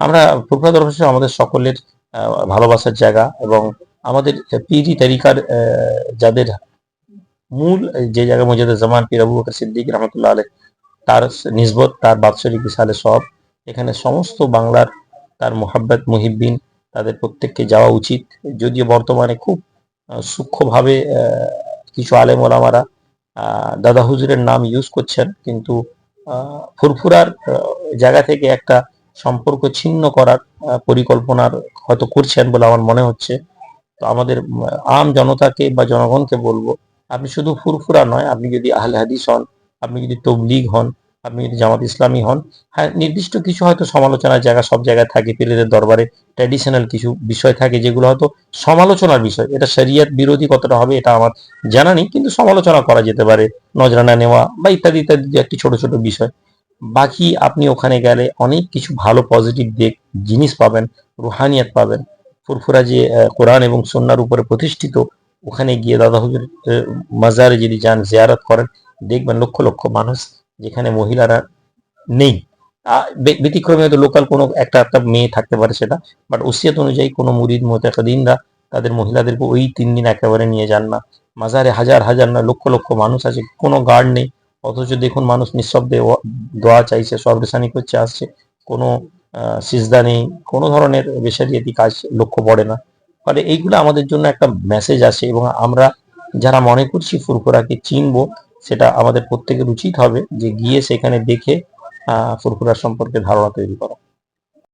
আমরা ফুরফুরা শরীফ আমাদের সকলের ভালোবাসার জায়গা এবং আমাদের পিরি তরিকার যাদের মূল যে জায়গা মসজিদ জামান, পীর আবু বকর সিদ্দিক রহমতুল্লাহ আলহ তার নিসবত, তার বাৎসরিক বিশালে সব এখানে সমস্ত বাংলার তার মোহাব্বত, মুহিব্বিন, তাদের প্রত্যেককে যাওয়া উচিত। যদিও বর্তমানে খুব সূক্ষ্মভাবে কিছু আলেম ওলামারা দাদা হুজুরের নাম ইউজ করছেন, কিন্তু ফুরফুরার জায়গা থেকে একটা সম্পর্ক ছিন্ন করার পরিকল্পনার হয়তো করছেন বলে আমার মনে হচ্ছে। তো আমাদের আম জনতাকে বা জনগণকে বলব, আপনি শুধু ফুরফুরা নয়, আপনি যদি আহলে হাদিস হন, আপনি যদি তবলিগ হন, আপনি যদি জামাত ইসলামী হন হ্যাঁ নির্দিষ্ট কিছু হয়তো সমালোচনার জায়গা সব জায়গায় থাকে পীরেদের দরবারে ট্র্যাডিশনাল কিছু বিষয় থাকে, যেগুলো হয়তো সমালোচনার বিষয়। এটা শরিয়ত বিরোধী কতটা হবে এটা আমার জানা নেই, কিন্তু সমালোচনা করা যেতে পারে, নজরানা নেওয়া বা ইত্যাদি ইত্যাদি একটি ছোট ছোট বিষয়। বাকি আপনি ওখানে গেলে অনেক কিছু ভালো পজিটিভ দিক জিনিস পাবেন, রুহানিয়াত পাবেন। ফুরফুরা যে কোরআন এবং সন্ন্যার উপরে প্রতিষ্ঠিত, ওখানে গিয়ে দাদা হুজুর মাজারে যদি যান, জিয়ারত করেন, দেখবেন লক্ষ লক্ষ মানুষ যেখানে মহিলারা নেই। ব্যতিক্রমে হয়তো লোকাল কোনো একটা একটা মেয়ে থাকতে পারে সেটা বাট ওসিয়ত অনুযায়ী কোনো মুরিদ, মোতাকাদিনরা তাদের মহিলাদেরকে ওই তিন দিন একেবারে নিয়ে যান না। মাজারে হাজার হাজার না, লক্ষ লক্ষ মানুষ আছে, কোনো গার্ড নেই। অথচ দেখুন, মানুষ নিঃশব্দে দোয়া চাইছে সবরেশানি করছে, আসছে। কোনো সিজদা নেই, কোনো ধরনের বেসারিয়াতি কাজ লক্ষ্য পড়ে না। ফলে এইগুলো আমাদের জন্য একটা মেসেজ আসে এবং আমরা যারা মনে করছি ফুরফুরাকে চিনব, সেটা আমাদের প্রত্যেকের উচিত হবে যে গিয়ে সেখানে দেখে ফুরফুরা সম্পর্কে ধারণা তৈরি করা।